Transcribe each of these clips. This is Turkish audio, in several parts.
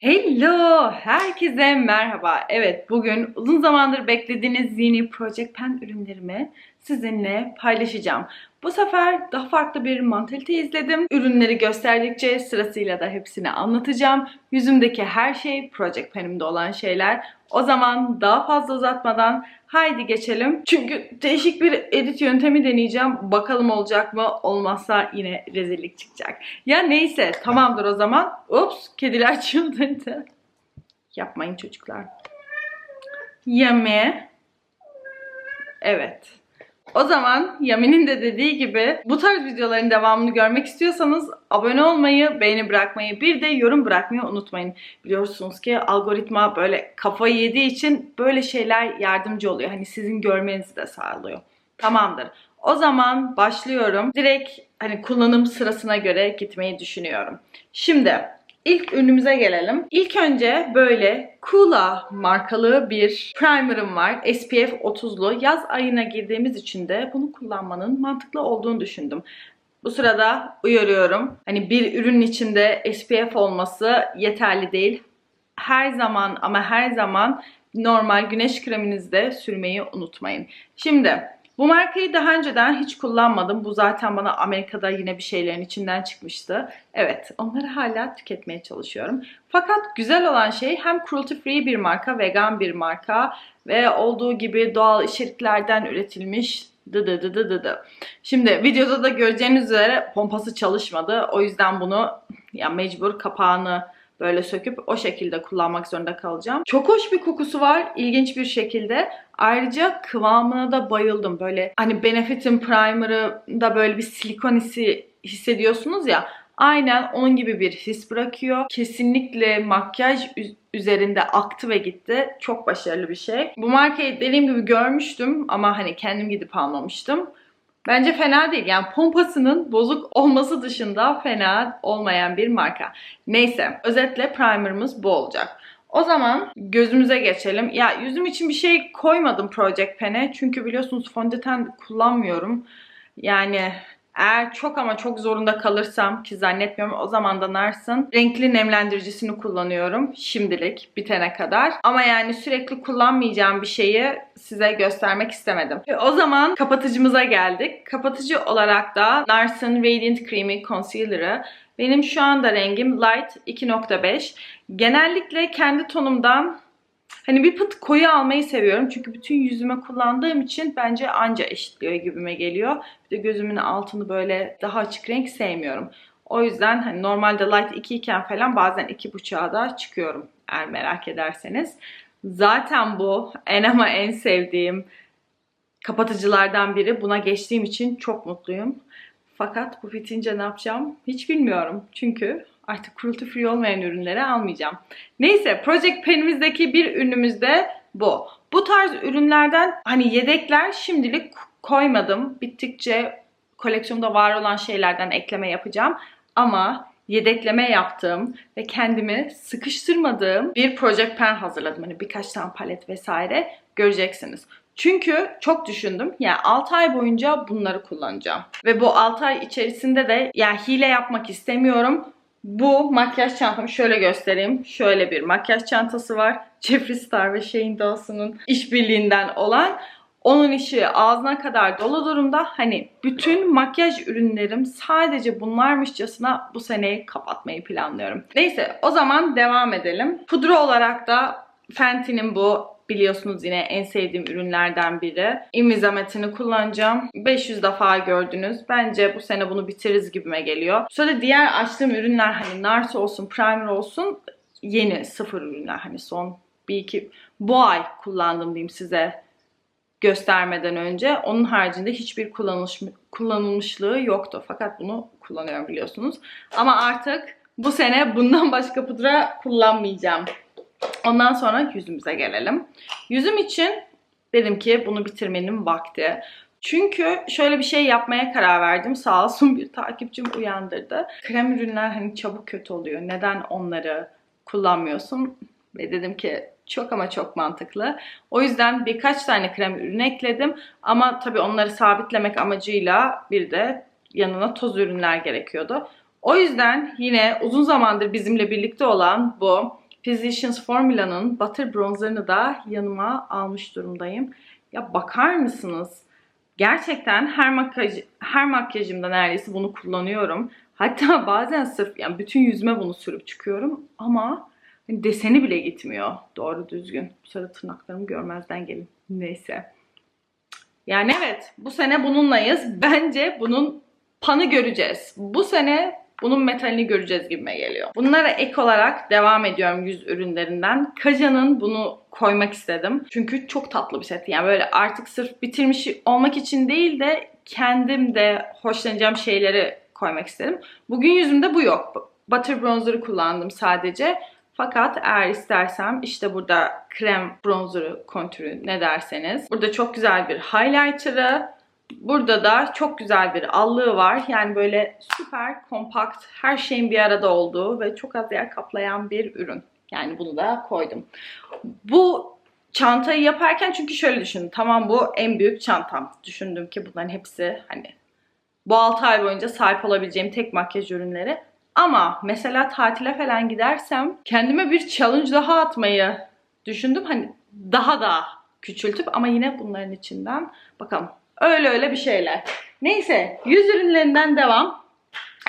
Hello! Herkese merhaba. Evet, bugün uzun zamandır beklediğiniz yeni Project Pen ürünlerimi sizinle paylaşacağım. Bu sefer daha farklı bir mantalite izledim. Ürünleri gösterdikçe sırasıyla da hepsini anlatacağım. Yüzümdeki her şey Project Pen'imde olan şeyler. O zaman daha fazla uzatmadan haydi geçelim. Çünkü değişik bir edit yöntemi deneyeceğim. Bakalım olacak mı? Olmazsa yine rezillik çıkacak. Ya neyse tamamdır o zaman. Ups kediler çıldırdı. Yapmayın çocuklar. Yeme. Evet. O zaman Yami'nin de dediği gibi bu tarz videoların devamını görmek istiyorsanız abone olmayı, beğeni bırakmayı, bir de yorum bırakmayı unutmayın. Biliyorsunuz ki algoritma böyle kafayı yediği için böyle şeyler yardımcı oluyor. Hani sizin görmenizi de sağlıyor. Tamamdır. O zaman başlıyorum. Direkt hani kullanım sırasına göre gitmeyi düşünüyorum. Şimdi İlk ürünümüze gelelim. İlk önce böyle Kula markalı bir primer'ım var. SPF 30'lu. Yaz ayına girdiğimiz için de bunu kullanmanın mantıklı olduğunu düşündüm. Bu sırada uyarıyorum. Hani bir ürünün içinde SPF olması yeterli değil. Her zaman ama her zaman normal güneş kreminizi de sürmeyi unutmayın. Şimdi bu markayı daha önceden hiç kullanmadım. Bu zaten bana Amerika'da yine bir şeylerin içinden çıkmıştı. Evet, onları hala tüketmeye çalışıyorum. Fakat güzel olan şey hem cruelty free bir marka, vegan bir marka ve olduğu gibi doğal içeriklerden üretilmiş dı dı dı dı dı. Şimdi videoda da göreceğiniz üzere pompası çalışmadı. O yüzden bunu ya mecbur kapağını böyle söküp o şekilde kullanmak zorunda kalacağım. Çok hoş bir kokusu var ilginç bir şekilde. Ayrıca kıvamına da bayıldım. Böyle hani Benefit'in primer'ı da böyle bir silikon hissi hissediyorsunuz ya. Aynen onun gibi bir his bırakıyor. Kesinlikle makyaj üzerinde aktı ve gitti. Çok başarılı bir şey. Bu markayı dediğim gibi görmüştüm ama hani kendim gidip almamıştım. Bence fena değil. Yani pompasının bozuk olması dışında fena olmayan bir marka. Neyse özetle primerımız bu olacak. O zaman gözümüze geçelim. Ya yüzüm için bir şey koymadım Project Pen'e. Çünkü biliyorsunuz fondöten kullanmıyorum. Yani eğer çok ama çok zorunda kalırsam ki zannetmiyorum o zaman da Nars'ın renkli nemlendiricisini kullanıyorum şimdilik bitene kadar. Ama yani sürekli kullanmayacağım bir şeyi size göstermek istemedim. Ve o zaman kapatıcımıza geldik. Kapatıcı olarak da Nars'ın Radiant Creamy Concealer'ı benim şu anda rengim Light 2.5. Genellikle kendi tonumdan Hani bir pıt koyu almayı seviyorum. Çünkü bütün yüzüme kullandığım için bence anca eşitliyor gibime geliyor. Bir de gözümün altını böyle daha açık renk sevmiyorum. O yüzden hani normalde light 2 iken falan bazen 2.5'a da çıkıyorum eğer merak ederseniz. Zaten bu en ama en sevdiğim kapatıcılardan biri. Buna geçtiğim için çok mutluyum. Fakat bu bitince ne yapacağım hiç bilmiyorum. Çünkü artık cruelty free olmayan ürünleri almayacağım. Neyse Project Pen'imizdeki bir ürünümüz de bu. Bu tarz ürünlerden hani yedekler şimdilik koymadım. Bittikçe koleksiyonda var olan şeylerden ekleme yapacağım. Ama yedekleme yaptığım ve kendimi sıkıştırmadığım bir Project Pen hazırladım. Hani birkaç tane palet vesaire göreceksiniz. Çünkü çok düşündüm. Yani 6 ay boyunca bunları kullanacağım. Ve bu 6 ay içerisinde de yani hile yapmak istemiyorum. Bu makyaj çantamı şöyle göstereyim. Şöyle bir makyaj çantası var. Jeffree Star ve Shane Dawson'un işbirliğinden olan. Onun işi ağzına kadar dolu durumda. Hani bütün makyaj ürünlerim sadece bunlarmışçasına bu seneyi kapatmayı planlıyorum. Neyse o zaman devam edelim. Pudra olarak da Fenty'nin bu biliyorsunuz yine en sevdiğim ürünlerden biri. Invisamet'ini kullanacağım. 500 defa gördünüz. Bence bu sene bunu bitiririz gibime geliyor. Sonra diğer açtığım ürünler hani Nars olsun, Primer olsun yeni sıfır ürünler. Hani son bir iki bu ay kullandım diyeyim size göstermeden önce. Onun haricinde hiçbir kullanılmış, kullanılmışlığı yoktu. Fakat bunu kullanıyorum biliyorsunuz. Ama artık bu sene bundan başka pudra kullanmayacağım. Ondan sonra yüzümüze gelelim. Yüzüm için dedim ki bunu bitirmenin vakti. Çünkü şöyle bir şey yapmaya karar verdim. Sağ olsun bir takipçim uyandırdı. Krem ürünler hani çabuk kötü oluyor. Neden onları kullanmıyorsun? Ve dedim ki çok ama çok mantıklı. O yüzden birkaç tane krem ürünü ekledim. Ama tabii onları sabitlemek amacıyla bir de yanına toz ürünler gerekiyordu. O yüzden yine uzun zamandır bizimle birlikte olan bu Physicians Formula'nın Butter Bronzer'ını da yanıma almış durumdayım. Ya bakar mısınız? Gerçekten her makyaj her makyajımda neredeyse bunu kullanıyorum. Hatta bazen sırf yani bütün yüzüme bunu sürüp çıkıyorum ama hani deseni bile gitmiyor doğru düzgün. Bu sırada tırnaklarımı görmezden gelin. Neyse. Yani evet bu sene bununlayız. Bence bunun panı göreceğiz. Bu sene bunun metalini göreceğiz gibime geliyor. Bunlara ek olarak devam ediyorum yüz ürünlerinden. Kaja'nın bunu koymak istedim. Çünkü çok tatlı bir set. Yani böyle artık sırf bitirmiş olmak için değil de kendim de hoşlanacağım şeyleri koymak istedim. Bugün yüzümde bu yok. Butter bronzer'ı kullandım sadece. Fakat eğer istersem işte burada krem bronzer'ı, kontürü ne derseniz. Burada çok güzel bir highlighter'ı, Burada da çok güzel bir allığı var. Yani böyle süper kompakt, her şeyin bir arada olduğu ve çok az yer kaplayan bir ürün. Yani bunu da koydum. Bu çantayı yaparken çünkü şöyle düşündüm. Tamam bu en büyük çantam. Düşündüm ki bunların hepsi hani bu 6 ay boyunca sahip olabileceğim tek makyaj ürünleri. Ama mesela tatile falan gidersem kendime bir challenge daha atmayı düşündüm. Hani daha da küçültüp ama yine bunların içinden bakalım Öyle öyle bir şeyler. Neyse yüz ürünlerinden devam.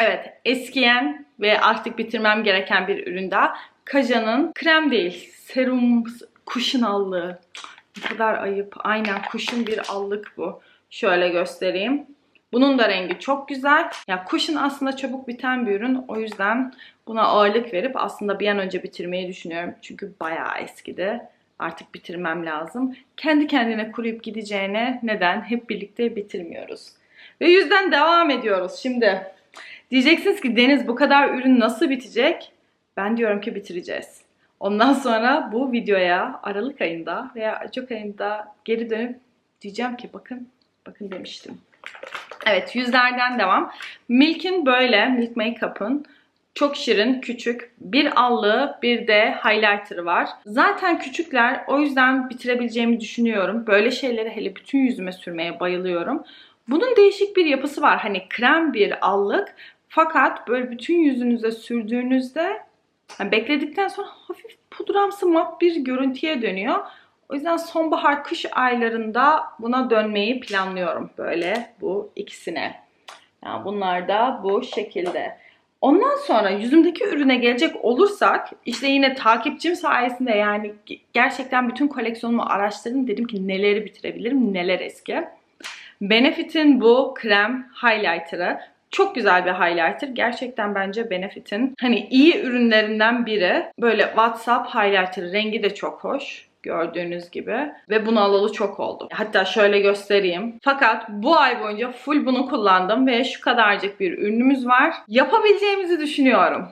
Evet eskiyen ve artık bitirmem gereken bir ürün daha. Kaja'nın krem değil serum kuşun allığı. Ne kadar ayıp. Aynen kuşun bir allık bu. Şöyle göstereyim. Bunun da rengi çok güzel. Ya kuşun aslında çabuk biten bir ürün. O yüzden buna ağırlık verip aslında bir an önce bitirmeyi düşünüyorum. Çünkü bayağı eskidi artık bitirmem lazım. Kendi kendine kuruyup gideceğine neden hep birlikte bitirmiyoruz. Ve yüzden devam ediyoruz. Şimdi diyeceksiniz ki Deniz bu kadar ürün nasıl bitecek? Ben diyorum ki bitireceğiz. Ondan sonra bu videoya Aralık ayında veya Ocak ayında geri dönüp diyeceğim ki bakın bakın demiştim. Evet yüzlerden devam. Milk'in böyle Milk Makeup'ın çok şirin, küçük. Bir allığı, bir de highlighter'ı var. Zaten küçükler, o yüzden bitirebileceğimi düşünüyorum. Böyle şeyleri hele bütün yüzüme sürmeye bayılıyorum. Bunun değişik bir yapısı var. Hani krem bir allık. Fakat böyle bütün yüzünüze sürdüğünüzde yani bekledikten sonra hafif pudramsı mat bir görüntüye dönüyor. O yüzden sonbahar kış aylarında buna dönmeyi planlıyorum böyle bu ikisine. Yani bunlar da bu şekilde. Ondan sonra yüzümdeki ürüne gelecek olursak işte yine takipçim sayesinde yani gerçekten bütün koleksiyonumu araştırdım. Dedim ki neleri bitirebilirim, neler eski. Benefit'in bu krem highlighter'ı çok güzel bir highlighter. Gerçekten bence Benefit'in hani iyi ürünlerinden biri. Böyle WhatsApp highlighter rengi de çok hoş gördüğünüz gibi. Ve bunu alalı çok oldu. Hatta şöyle göstereyim. Fakat bu ay boyunca full bunu kullandım ve şu kadarcık bir ürünümüz var. Yapabileceğimizi düşünüyorum.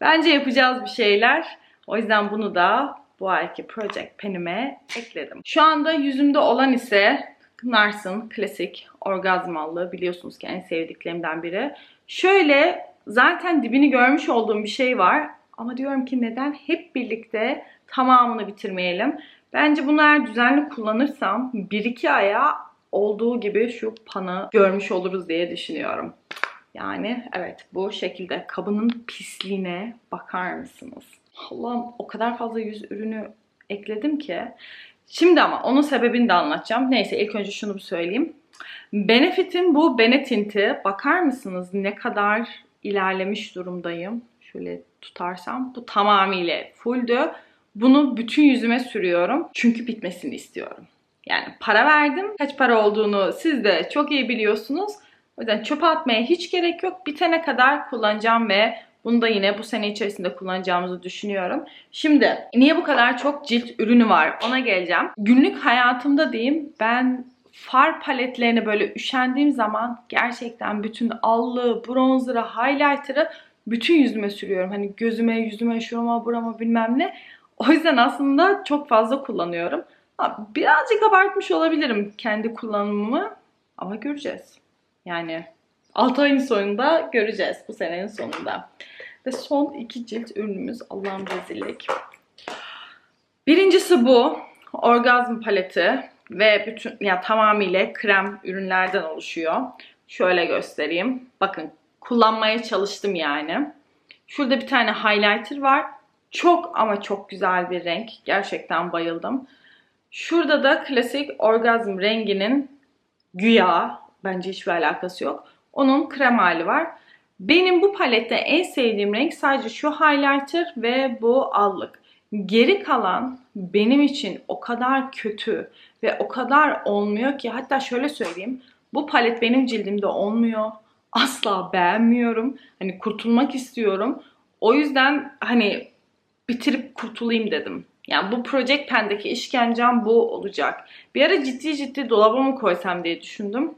Bence yapacağız bir şeyler. O yüzden bunu da bu ayki Project Pen'ime ekledim. Şu anda yüzümde olan ise Nars'ın klasik orgazmallı biliyorsunuz ki en sevdiklerimden biri. Şöyle zaten dibini görmüş olduğum bir şey var. Ama diyorum ki neden hep birlikte tamamını bitirmeyelim. Bence bunu eğer düzenli kullanırsam 1-2 aya olduğu gibi şu panı görmüş oluruz diye düşünüyorum. Yani evet bu şekilde kabının pisliğine bakar mısınız? Allah'ım o kadar fazla yüz ürünü ekledim ki. Şimdi ama onun sebebini de anlatacağım. Neyse ilk önce şunu bir söyleyeyim. Benefit'in bu Benetinti bakar mısınız ne kadar ilerlemiş durumdayım. Şöyle tutarsam bu tamamıyla fulldü. Bunu bütün yüzüme sürüyorum. Çünkü bitmesini istiyorum. Yani para verdim. Kaç para olduğunu siz de çok iyi biliyorsunuz. O yüzden çöpe atmaya hiç gerek yok. Bitene kadar kullanacağım ve bunu da yine bu sene içerisinde kullanacağımızı düşünüyorum. Şimdi niye bu kadar çok cilt ürünü var ona geleceğim. Günlük hayatımda diyeyim ben far paletlerine böyle üşendiğim zaman gerçekten bütün allığı, bronzer'ı, highlighter'ı bütün yüzüme sürüyorum. Hani gözüme, yüzüme, şurama, burama bilmem ne. O yüzden aslında çok fazla kullanıyorum. Birazcık abartmış olabilirim kendi kullanımımı ama göreceğiz. Yani 6 ayın sonunda göreceğiz bu senenin sonunda. Ve son iki cilt ürünümüz Allah'ın rezillik. Birincisi bu. Orgazm paleti ve bütün ya yani tamamıyla krem ürünlerden oluşuyor. Şöyle göstereyim. Bakın kullanmaya çalıştım yani. Şurada bir tane highlighter var Çok ama çok güzel bir renk. Gerçekten bayıldım. Şurada da klasik orgazm renginin güya bence hiçbir alakası yok. Onun krem hali var. Benim bu palette en sevdiğim renk sadece şu highlighter ve bu allık. Geri kalan benim için o kadar kötü ve o kadar olmuyor ki hatta şöyle söyleyeyim. Bu palet benim cildimde olmuyor. Asla beğenmiyorum. Hani kurtulmak istiyorum. O yüzden hani bitirip kurtulayım dedim. Yani bu Project Pen'deki işkencem bu olacak. Bir ara ciddi ciddi dolaba mı koysam diye düşündüm.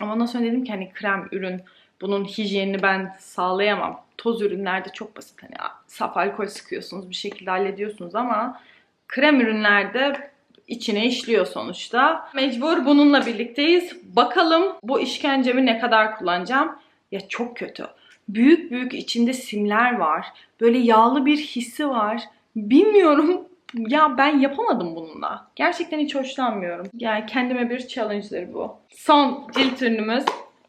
Ama ondan sonra dedim ki hani krem ürün bunun hijyenini ben sağlayamam. Toz ürünlerde çok basit. Hani saf alkol sıkıyorsunuz bir şekilde hallediyorsunuz ama krem ürünlerde içine işliyor sonuçta. Mecbur bununla birlikteyiz. Bakalım bu işkencemi ne kadar kullanacağım. Ya çok kötü. Büyük büyük içinde simler var. Böyle yağlı bir hissi var. Bilmiyorum ya ben yapamadım bununla. Gerçekten hiç hoşlanmıyorum. Yani kendime bir challenge'dır bu. Son cilt ürünümüz.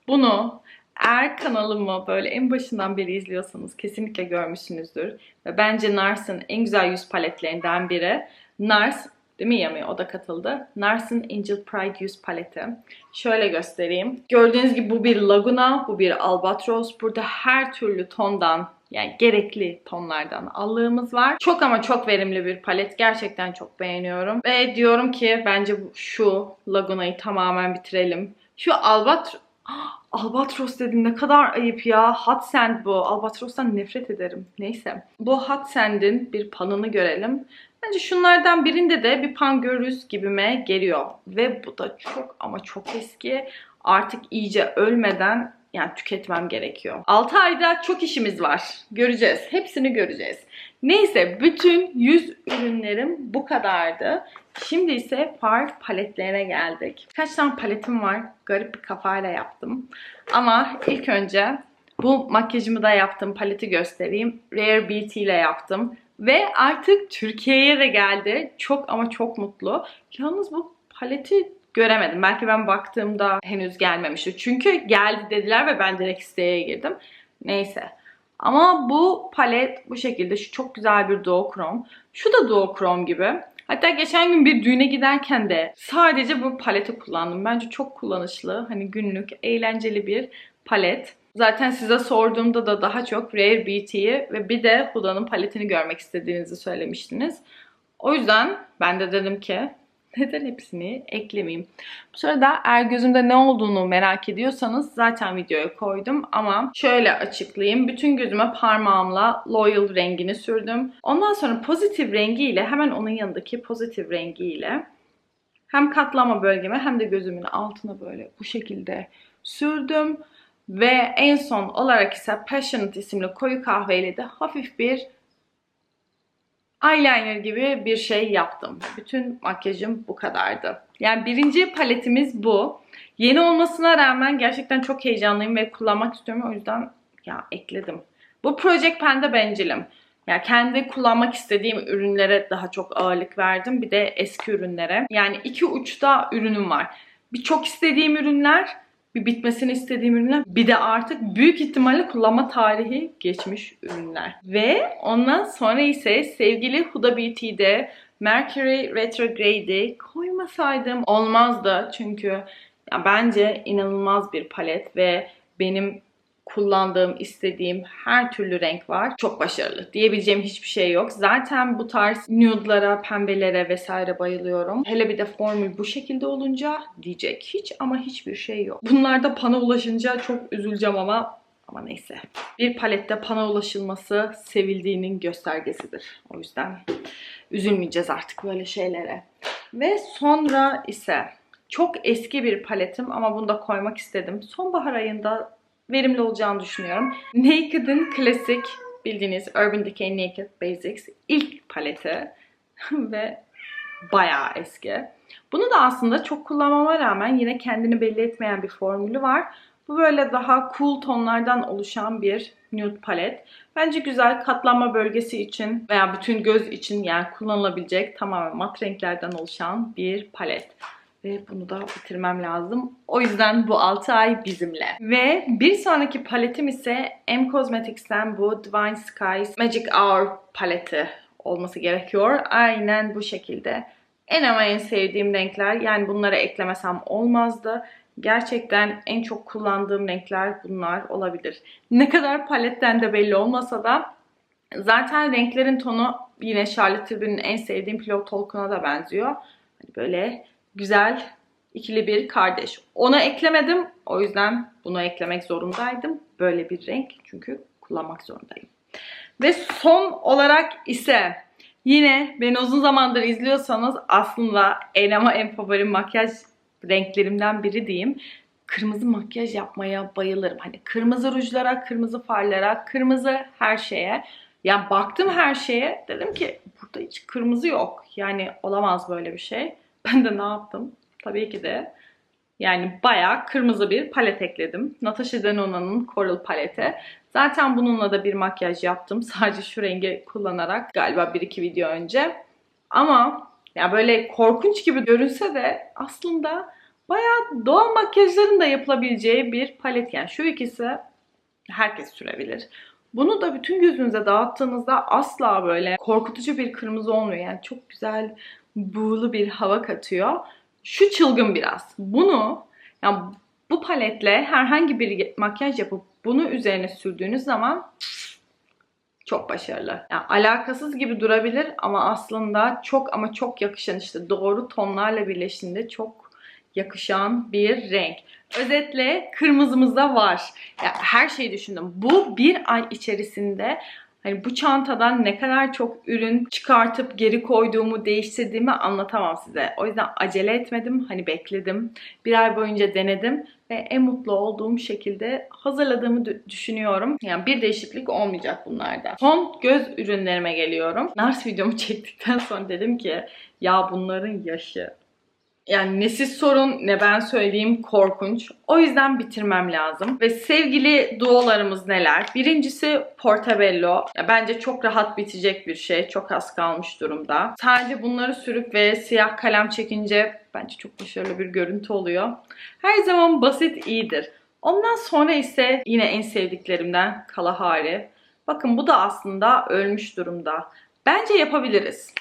Bunu eğer kanalımı böyle en başından beri izliyorsanız kesinlikle görmüşsünüzdür. Ve bence Nars'ın en güzel yüz paletlerinden biri. Nars, değil mi Yami? O da katıldı. Nars'ın Angel Pride yüz paleti. Şöyle göstereyim. Gördüğünüz gibi bu bir Laguna, bu bir Albatros. Burada her türlü tondan yani gerekli tonlardan allığımız var. Çok ama çok verimli bir palet. Gerçekten çok beğeniyorum. Ve diyorum ki bence şu Laguna'yı tamamen bitirelim. Şu Albatros Albatros dedim ne kadar ayıp ya. Hot Sand bu. Albatros'tan nefret ederim. Neyse. Bu Hot Sand'in bir panını görelim. Bence şunlardan birinde de bir pan görürüz gibime geliyor. Ve bu da çok ama çok eski. Artık iyice ölmeden yani tüketmem gerekiyor. 6 ayda çok işimiz var. Göreceğiz. Hepsini göreceğiz. Neyse bütün yüz ürünlerim bu kadardı. Şimdi ise far paletlerine geldik. Kaç tane paletim var? Garip bir kafayla yaptım. Ama ilk önce bu makyajımı da yaptım. Paleti göstereyim. Rare Beauty ile yaptım. Ve artık Türkiye'ye de geldi. Çok ama çok mutlu. Yalnız bu paleti göremedim. Belki ben baktığımda henüz gelmemişti. Çünkü geldi dediler ve ben direkt siteye girdim. Neyse. Ama bu palet bu şekilde. Şu çok güzel bir duokrom. Şu da duokrom gibi. Hatta geçen gün bir düğüne giderken de sadece bu paleti kullandım. Bence çok kullanışlı. Hani günlük, eğlenceli bir palet. Zaten size sorduğumda da daha çok Rare Beauty'yi ve bir de Huda'nın paletini görmek istediğinizi söylemiştiniz. O yüzden ben de dedim ki neden hepsini eklemeyeyim? Bu sırada eğer gözümde ne olduğunu merak ediyorsanız zaten videoya koydum ama şöyle açıklayayım. Bütün gözüme parmağımla Loyal rengini sürdüm. Ondan sonra pozitif rengiyle hemen onun yanındaki pozitif rengiyle hem katlama bölgeme hem de gözümün altına böyle bu şekilde sürdüm. Ve en son olarak ise Passionate isimli koyu kahveyle de hafif bir eyeliner gibi bir şey yaptım. Bütün makyajım bu kadardı. Yani birinci paletimiz bu. Yeni olmasına rağmen gerçekten çok heyecanlıyım ve kullanmak istiyorum. O yüzden ya ekledim. Bu Project Pen'de bencilim. Yani kendi kullanmak istediğim ürünlere daha çok ağırlık verdim. Bir de eski ürünlere. Yani iki uçta ürünüm var. Bir çok istediğim ürünler bir bitmesini istediğim ürünler. Bir de artık büyük ihtimalle kullanma tarihi geçmiş ürünler. Ve ondan sonra ise sevgili Huda Beauty'de Mercury Retrograde'i koymasaydım olmazdı. Çünkü ya bence inanılmaz bir palet ve benim kullandığım, istediğim her türlü renk var. Çok başarılı. Diyebileceğim hiçbir şey yok. Zaten bu tarz nude'lara, pembelere vesaire bayılıyorum. Hele bir de formül bu şekilde olunca diyecek hiç ama hiçbir şey yok. Bunlarda pana ulaşınca çok üzüleceğim ama ama neyse. Bir palette pana ulaşılması sevildiğinin göstergesidir. O yüzden üzülmeyeceğiz artık böyle şeylere. Ve sonra ise çok eski bir paletim ama bunu da koymak istedim. Sonbahar ayında verimli olacağını düşünüyorum. Naked'ın klasik bildiğiniz Urban Decay Naked Basics ilk paleti ve bayağı eski. Bunu da aslında çok kullanmama rağmen yine kendini belli etmeyen bir formülü var. Bu böyle daha cool tonlardan oluşan bir nude palet. Bence güzel katlanma bölgesi için veya bütün göz için yani kullanılabilecek tamamen mat renklerden oluşan bir palet. Ve bunu da bitirmem lazım. O yüzden bu 6 ay bizimle. Ve bir sonraki paletim ise M Cosmetics'ten bu Divine Skies Magic Hour paleti olması gerekiyor. Aynen bu şekilde. En ama en sevdiğim renkler yani bunları eklemesem olmazdı. Gerçekten en çok kullandığım renkler bunlar olabilir. Ne kadar paletten de belli olmasa da zaten renklerin tonu yine Charlotte Tilbury'nin en sevdiğim Pillow Talk'una da benziyor. Hani böyle güzel ikili bir kardeş. Ona eklemedim. O yüzden bunu eklemek zorundaydım. Böyle bir renk çünkü kullanmak zorundayım. Ve son olarak ise yine beni uzun zamandır izliyorsanız aslında en ama en favori makyaj renklerimden biri diyeyim. Kırmızı makyaj yapmaya bayılırım. Hani kırmızı rujlara, kırmızı farlara, kırmızı her şeye. Yani baktım her şeye dedim ki burada hiç kırmızı yok. Yani olamaz böyle bir şey. Ben de ne yaptım? Tabii ki de yani bayağı kırmızı bir palet ekledim. Natasha Denona'nın Coral paleti. Zaten bununla da bir makyaj yaptım. Sadece şu rengi kullanarak galiba 1-2 video önce. Ama ya böyle korkunç gibi görünse de aslında bayağı doğal makyajların da yapılabileceği bir palet. Yani şu ikisi herkes sürebilir. Bunu da bütün gözünüze dağıttığınızda asla böyle korkutucu bir kırmızı olmuyor. Yani çok güzel buğulu bir hava katıyor. Şu çılgın biraz. Bunu yani bu paletle herhangi bir makyaj yapıp bunu üzerine sürdüğünüz zaman çok başarılı. Yani alakasız gibi durabilir ama aslında çok ama çok yakışan işte doğru tonlarla birleştiğinde çok yakışan bir renk. Özetle kırmızımız da var. Yani her şeyi düşündüm. Bu bir ay içerisinde Hani bu çantadan ne kadar çok ürün çıkartıp geri koyduğumu, değiştirdiğimi anlatamam size. O yüzden acele etmedim. Hani bekledim. Bir ay boyunca denedim ve en mutlu olduğum şekilde hazırladığımı düşünüyorum. Yani bir değişiklik olmayacak bunlarda. Son göz ürünlerime geliyorum. Nars videomu çektikten sonra dedim ki ya bunların yaşı yani ne siz sorun ne ben söyleyeyim korkunç. O yüzden bitirmem lazım. Ve sevgili duolarımız neler? Birincisi Portabello. Bence çok rahat bitecek bir şey. Çok az kalmış durumda. Sadece bunları sürüp ve siyah kalem çekince bence çok başarılı bir görüntü oluyor. Her zaman basit iyidir. Ondan sonra ise yine en sevdiklerimden Kalahari. Bakın bu da aslında ölmüş durumda. Bence yapabiliriz.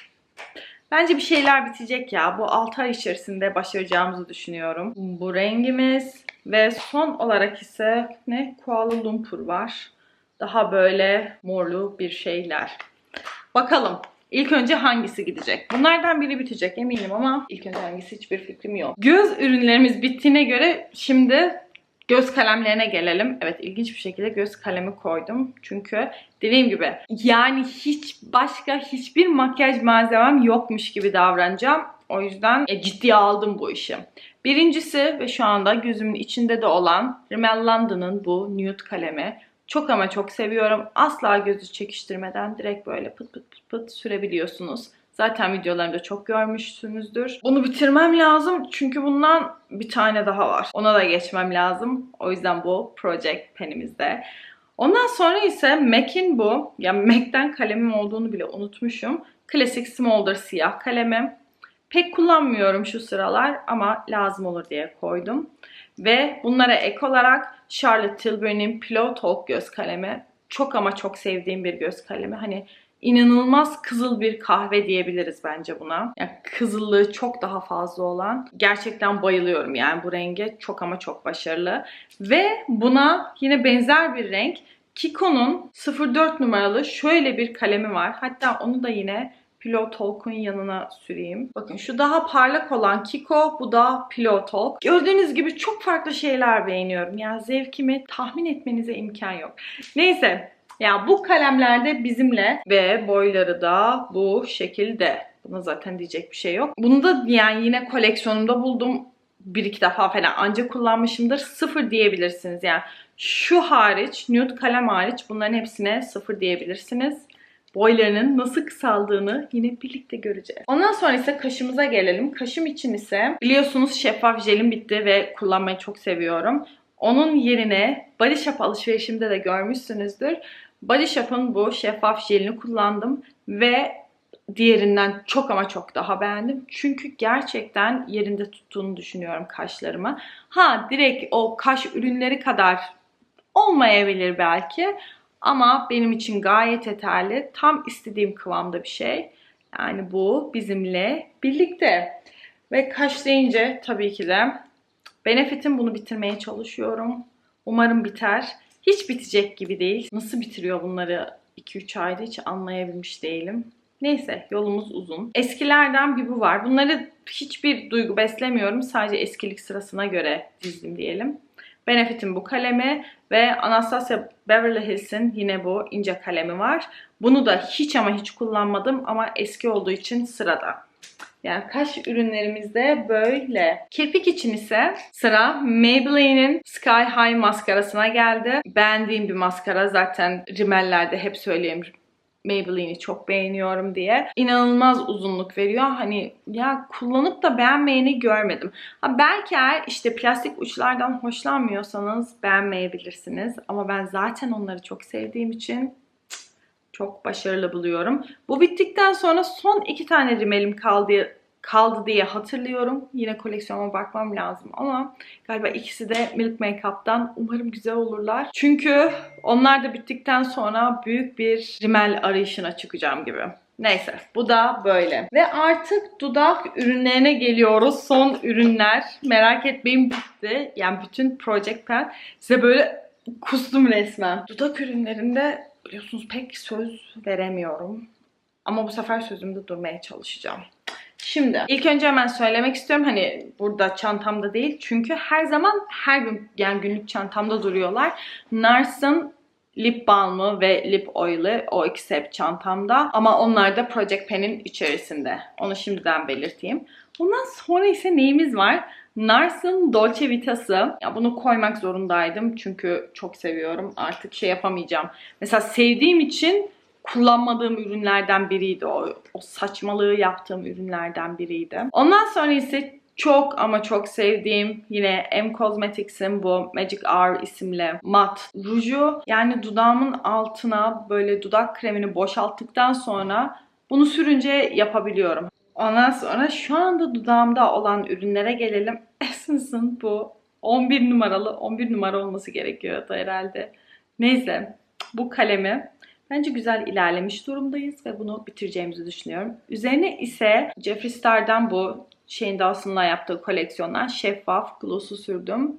Bence bir şeyler bitecek ya. Bu 6 ay içerisinde başaracağımızı düşünüyorum. Bu rengimiz ve son olarak ise ne? Kuala Lumpur var. Daha böyle morlu bir şeyler. Bakalım. İlk önce hangisi gidecek? Bunlardan biri bitecek eminim ama ilk önce hangisi hiçbir fikrim yok. Göz ürünlerimiz bittiğine göre şimdi Göz kalemlerine gelelim. Evet ilginç bir şekilde göz kalemi koydum. Çünkü dediğim gibi yani hiç başka hiçbir makyaj malzemem yokmuş gibi davranacağım. O yüzden e, ciddiye aldım bu işi. Birincisi ve şu anda gözümün içinde de olan Rimmel London'ın bu nude kalemi. Çok ama çok seviyorum. Asla gözü çekiştirmeden direkt böyle pıt pıt pıt pıt sürebiliyorsunuz. Zaten videolarımda çok görmüşsünüzdür. Bunu bitirmem lazım çünkü bundan bir tane daha var. Ona da geçmem lazım. O yüzden bu Project Pen'imizde. Ondan sonra ise MAC'in bu, yani MAC'ten kalemim olduğunu bile unutmuşum. Klasik Smolder siyah kalemim. Pek kullanmıyorum şu sıralar ama lazım olur diye koydum. Ve bunlara ek olarak Charlotte Tilbury'nin Pillow Talk göz kalemi. Çok ama çok sevdiğim bir göz kalemi. Hani inanılmaz kızıl bir kahve diyebiliriz bence buna. Yani kızıllığı çok daha fazla olan. Gerçekten bayılıyorum yani bu renge. Çok ama çok başarılı. Ve buna yine benzer bir renk. Kiko'nun 04 numaralı şöyle bir kalemi var. Hatta onu da yine Pillow Talk'un yanına süreyim. Bakın şu daha parlak olan Kiko, bu da Pillow Talk. Gördüğünüz gibi çok farklı şeyler beğeniyorum. Yani zevkimi tahmin etmenize imkan yok. Neyse yani bu kalemlerde bizimle ve boyları da bu şekilde. Buna zaten diyecek bir şey yok. Bunu da yani yine koleksiyonumda buldum. Bir iki defa falan ancak kullanmışımdır. Sıfır diyebilirsiniz yani. Şu hariç, nude kalem hariç bunların hepsine sıfır diyebilirsiniz. Boylarının nasıl kısaldığını yine birlikte göreceğiz. Ondan sonra ise kaşımıza gelelim. Kaşım için ise biliyorsunuz şeffaf jelim bitti ve kullanmayı çok seviyorum. Onun yerine Body Shop alışverişimde de görmüşsünüzdür. Body Shop'un bu şeffaf jelini kullandım ve diğerinden çok ama çok daha beğendim. Çünkü gerçekten yerinde tuttuğunu düşünüyorum kaşlarımı. Ha direkt o kaş ürünleri kadar olmayabilir belki Ama benim için gayet yeterli. Tam istediğim kıvamda bir şey. Yani bu bizimle birlikte. Ve kaş deyince tabii ki de Benefit'in bunu bitirmeye çalışıyorum. Umarım biter. Hiç bitecek gibi değil. Nasıl bitiriyor bunları 2-3 ayda hiç anlayabilmiş değilim. Neyse yolumuz uzun. Eskilerden bir bu var. Bunları hiçbir duygu beslemiyorum. Sadece eskilik sırasına göre dizdim diyelim. Benefit'in bu kalemi ve Anastasia Beverly Hills'in yine bu ince kalemi var. Bunu da hiç ama hiç kullanmadım ama eski olduğu için sırada. Yani kaş ürünlerimizde böyle. Kirpik için ise sıra Maybelline'in Sky High maskarasına geldi. Beğendiğim bir maskara. Zaten rimellerde hep söyleyeyim Maybelline'i çok beğeniyorum diye. İnanılmaz uzunluk veriyor. Hani ya kullanıp da beğenmeyeni görmedim. Ha belki eğer işte plastik uçlardan hoşlanmıyorsanız beğenmeyebilirsiniz. Ama ben zaten onları çok sevdiğim için çok başarılı buluyorum. Bu bittikten sonra son iki tane rimelim kaldı kaldı diye hatırlıyorum. Yine koleksiyona bakmam lazım ama galiba ikisi de Milk Makeup'tan. Umarım güzel olurlar. Çünkü onlar da bittikten sonra büyük bir rimel arayışına çıkacağım gibi. Neyse bu da böyle. Ve artık dudak ürünlerine geliyoruz. Son ürünler. Merak etmeyin bitti. Yani bütün Project Pen size böyle kustum resmen. Dudak ürünlerinde biliyorsunuz pek söz veremiyorum. Ama bu sefer sözümde durmaya çalışacağım. Şimdi ilk önce hemen söylemek istiyorum hani burada çantamda değil çünkü her zaman her gün yani günlük çantamda duruyorlar. Nars'ın lip balmı ve lip oil'i o ikisi hep çantamda ama onlar da Project Pen'in içerisinde. Onu şimdiden belirteyim. Bundan sonra ise neyimiz var? Nars'ın Dolce Vita'sı. Ya bunu koymak zorundaydım çünkü çok seviyorum. Artık şey yapamayacağım. Mesela sevdiğim için kullanmadığım ürünlerden biriydi o. O saçmalığı yaptığım ürünlerden biriydi. Ondan sonra ise çok ama çok sevdiğim yine M Cosmetics'in bu Magic Hour isimli mat ruju. Yani dudağımın altına böyle dudak kremini boşalttıktan sonra bunu sürünce yapabiliyorum. Ondan sonra şu anda dudağımda olan ürünlere gelelim. Essence'ın bu 11 numaralı 11 numara olması gerekiyordu herhalde. Neyse bu kalemi Bence güzel ilerlemiş durumdayız ve bunu bitireceğimizi düşünüyorum. Üzerine ise Jeffree Star'dan bu şeyin Dawson'la yaptığı koleksiyondan şeffaf gloss'u sürdüm.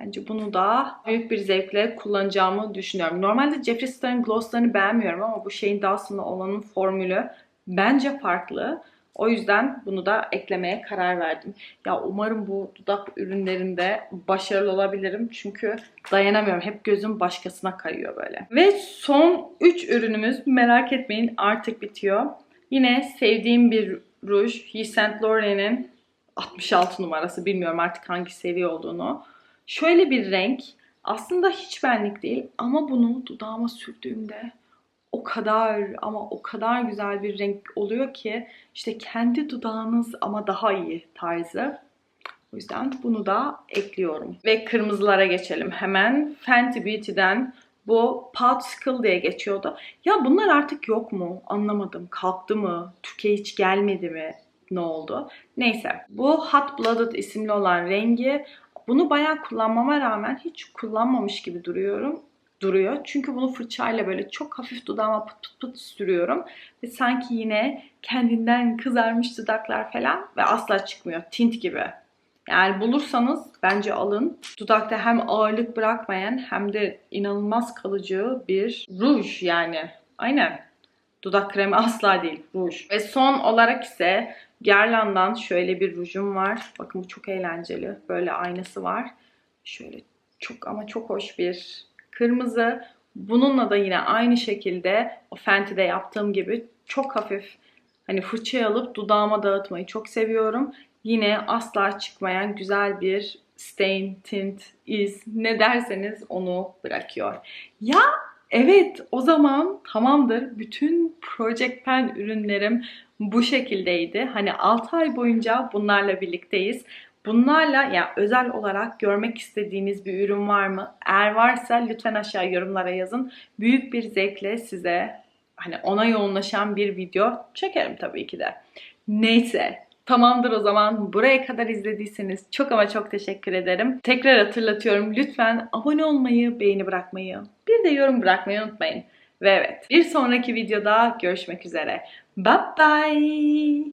Bence bunu da büyük bir zevkle kullanacağımı düşünüyorum. Normalde Jeffree Star'ın glosslarını beğenmiyorum ama bu şeyin Dawson'la olanın formülü bence farklı. O yüzden bunu da eklemeye karar verdim. Ya umarım bu dudak ürünlerinde başarılı olabilirim. Çünkü dayanamıyorum. Hep gözüm başkasına kayıyor böyle. Ve son 3 ürünümüz merak etmeyin artık bitiyor. Yine sevdiğim bir ruj. Yves Saint Laurent'in 66 numarası. Bilmiyorum artık hangi seviye olduğunu. Şöyle bir renk. Aslında hiç benlik değil ama bunu dudağıma sürdüğümde o kadar ama o kadar güzel bir renk oluyor ki işte kendi dudağınız ama daha iyi tarzı. O yüzden bunu da ekliyorum. Ve kırmızılara geçelim hemen. Fenty Beauty'den bu Popsicle diye geçiyordu. Ya bunlar artık yok mu? Anlamadım. Kalktı mı? Türkiye hiç gelmedi mi? Ne oldu? Neyse. Bu Hot Blooded isimli olan rengi bunu bayağı kullanmama rağmen hiç kullanmamış gibi duruyorum duruyor. Çünkü bunu fırçayla böyle çok hafif dudağıma pıt pıt pıt sürüyorum. Ve sanki yine kendinden kızarmış dudaklar falan ve asla çıkmıyor. Tint gibi. Yani bulursanız bence alın. Dudakta hem ağırlık bırakmayan hem de inanılmaz kalıcı bir ruj yani. Aynen. Dudak kremi asla değil. Ruj. Ve son olarak ise Guerlain'dan şöyle bir rujum var. Bakın bu çok eğlenceli. Böyle aynası var. Şöyle çok ama çok hoş bir kırmızı. Bununla da yine aynı şekilde o Fenty'de yaptığım gibi çok hafif hani fırçayı alıp dudağıma dağıtmayı çok seviyorum. Yine asla çıkmayan güzel bir stain, tint, iz ne derseniz onu bırakıyor. Ya evet o zaman tamamdır. Bütün Project Pen ürünlerim bu şekildeydi. Hani 6 ay boyunca bunlarla birlikteyiz. Bunlarla ya yani özel olarak görmek istediğiniz bir ürün var mı? Eğer varsa lütfen aşağı yorumlara yazın. Büyük bir zevkle size hani ona yoğunlaşan bir video çekerim tabii ki de. Neyse Tamamdır o zaman. Buraya kadar izlediyseniz çok ama çok teşekkür ederim. Tekrar hatırlatıyorum. Lütfen abone olmayı, beğeni bırakmayı, bir de yorum bırakmayı unutmayın. Ve evet bir sonraki videoda görüşmek üzere. Bye bye.